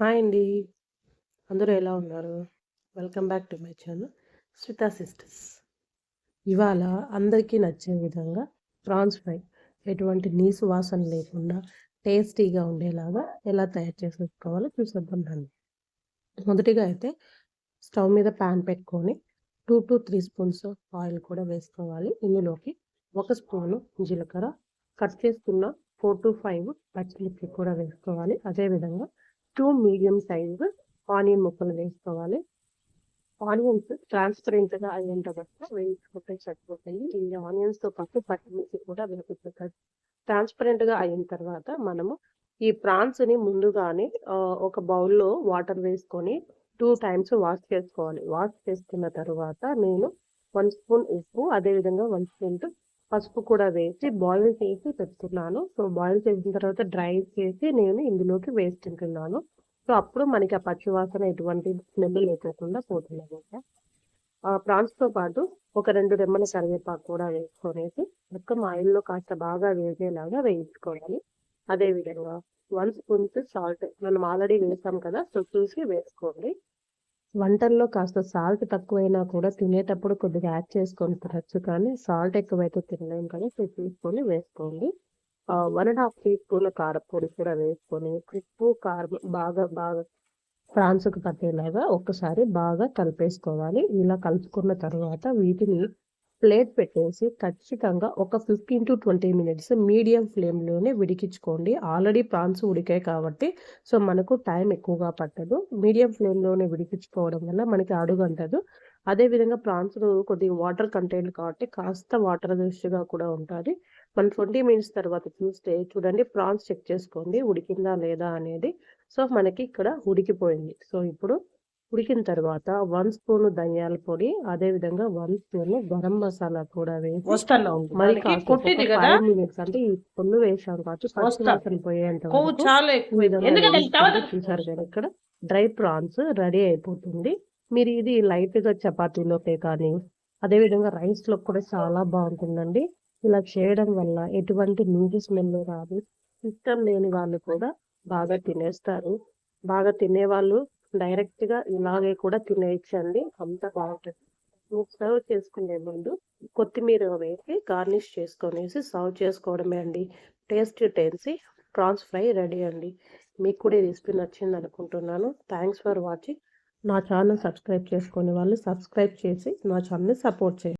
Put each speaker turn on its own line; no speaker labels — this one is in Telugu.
హాయ్ అండి. అందరూ ఎలా ఉన్నారు? Welcome back to my channel Smita sisters. ఇవాళ అందరికీ నచ్చే విధంగా ప్రాన్స్ ఫ్రై ఎటువంటి నీసు వాసన లేకుండా టేస్టీగా ఉండేలాగా ఎలా తయారు చేసుకోవాలో చూసేద్దాం రండి. మొదటిగా అయితే స్టవ్ మీద ప్యాన్ పెట్టుకొని 2-3 స్పూన్స్ ఆయిల్ కూడా వేసుకోవాలి. ఇందులోకి ఒక స్పూను జీలకర్ర, కట్ చేసుకున్న 4-5 పచ్చిమిర్చి కూడా వేసుకోవాలి. అదేవిధంగా టూ మీడియం సైజు ఆనియన్ ముక్కలు వేసుకోవాలి. ఆనియన్స్ ట్రాన్స్‌పరెంట్‌గా అయ్యేంత వరకు వేయించుకుంటే సరిపోతాయి. ఈ ఆనియన్స్‌తో పాటు పచ్చిమిర్చి కూడా వేపుకుంటారు. ట్రాన్స్‌పరెంట్‌గా అయిన తర్వాత మనము ఈ ప్రాన్స్‌ని ముందుగానే ఒక బౌల్‌లో వాటర్ వేసుకొని టూ టైమ్స్ వాష్ చేసుకోవాలి. వాష్ చేసుకున్న తర్వాత నేను వన్ స్పూన్ ఉప్పు, అదేవిధంగా వన్ స్పూన్ పసుపు కూడా వేసి బాయిల్ చేసి పెట్టుకున్నాను. సో, బాయిల్ చేసిన తర్వాత డ్రై చేసి నేను ఇందులోకి వేసుకుంటున్నాను. సో, అప్పుడు మనకి ఆ పచ్చి వాసన ఎటువంటి స్మెల్ లేకోకుండా పోతుంది అనమాట ప్రాన్స్‌తో పాటు ఒక రెండు రెమ్మల కరివేపాకు కూడా వేసుకొనేసి మొత్తం ఆయిల్‌లో కాస్త బాగా వేసేలాగా వేయించుకోవాలి. అదేవిధంగా వన్ స్పూన్స్ సాల్ట్ మనం ఆల్రెడీ వేసాం కదా! సో, చూసి వేసుకోండి. వంటల్లో కాస్త సాల్ట్ తక్కువైనా కూడా తినేటప్పుడు కొద్దిగా యాడ్ చేసుకొని తినచ్చు కానీ సాల్ట్ ఎక్కువైతే తినలేం కదా! సో, చూసుకొని వేసుకోండి. వన్ అండ్ హాఫ్ టీ కారపొడి కూడా వేసుకొని ఉప్పు, కారం బాగా బాగా ఫ్రాన్స్కు పట్టేలాగా ఒక్కసారి బాగా కలిపేసుకోవాలి. ఇలా కలుపుకున్న తర్వాత వీటిని ప్లేట్ పెట్టేసి ఖచ్చితంగా ఒక 15-20 మినిట్స్ మీడియం ఫ్లేమ్‌లోనే ఉడికించుకోండి. ఆల్రెడీ ప్రాన్స్ ఉడికాయి కాబట్టి సో, మనకు టైం ఎక్కువగా పట్టదు. మీడియం ఫ్లేమ్‌లోనే ఉడికించుకోవడం వల్ల మనకి అడుగంటదు. అదేవిధంగా ప్రాన్స్‌లో కొద్దిగా వాటర్ కంటెంట్ కాబట్టి కాస్త వాటర్ రిచ్‌గా కూడా ఉంటుంది మనం 20 మినిట్స్ తర్వాత చూస్తే చూడండి ప్రాన్స్ చెక్ చేసుకోండి ఉడికిందా లేదా అనేది. సో, మనకి ఇక్కడ ఉడికిపోయింది. సో, ఇప్పుడు ఉడికిన తర్వాత 1 స్పూను ధనియాల పొడి, అదేవిధంగా 1 స్పూను గరం మసాలా కూడా వేసి
వస్తాను.
మరి
దానికి
కాసేపు
కొట్టింది
ఒక
కదా!
5 మినిట్స్ అంటే ఈ పొల్లు వేసాం. వాసన పోయేంత. విధంగా చూసారు కదా ఇక్కడ డ్రై ప్రాన్స్ రెడీ అయిపోతుంది. మీరు ఇది లైట్‌గా చపాతీలోకే కానీ, అదేవిధంగా రైస్‌లోకి కూడా చాలా బావుంటుందండి. ఇలా చేయడం వల్ల ఎటువంటి నీసు స్మెల్ రాదు. ఇష్టం లేని వాళ్ళు కూడా బాగా తినేస్తారు. బాగా తినేవాళ్ళు డైరెక్ట్‌గా ఇలాగే కూడా తినేయచ్చండి అంత బాగుంటుంది సర్వ్ చేసుకునే ముందు కొత్తిమీర వేసి గార్నిష్ చేసుకొనేసి సర్వ్ చేసుకోవడమే అండి. Taste tasty prawns fry ready అండి. మీకు కూడా ఈ రెసిపీ నచ్చిందనుకుంటున్నాను. Thanks for watching. నా ఛానల్ సబ్స్క్రైబ్ చేసుకునే వాళ్ళు సబ్స్క్రైబ్ చేసి నా ఛానల్‌ని సపోర్ట్ చేయండి.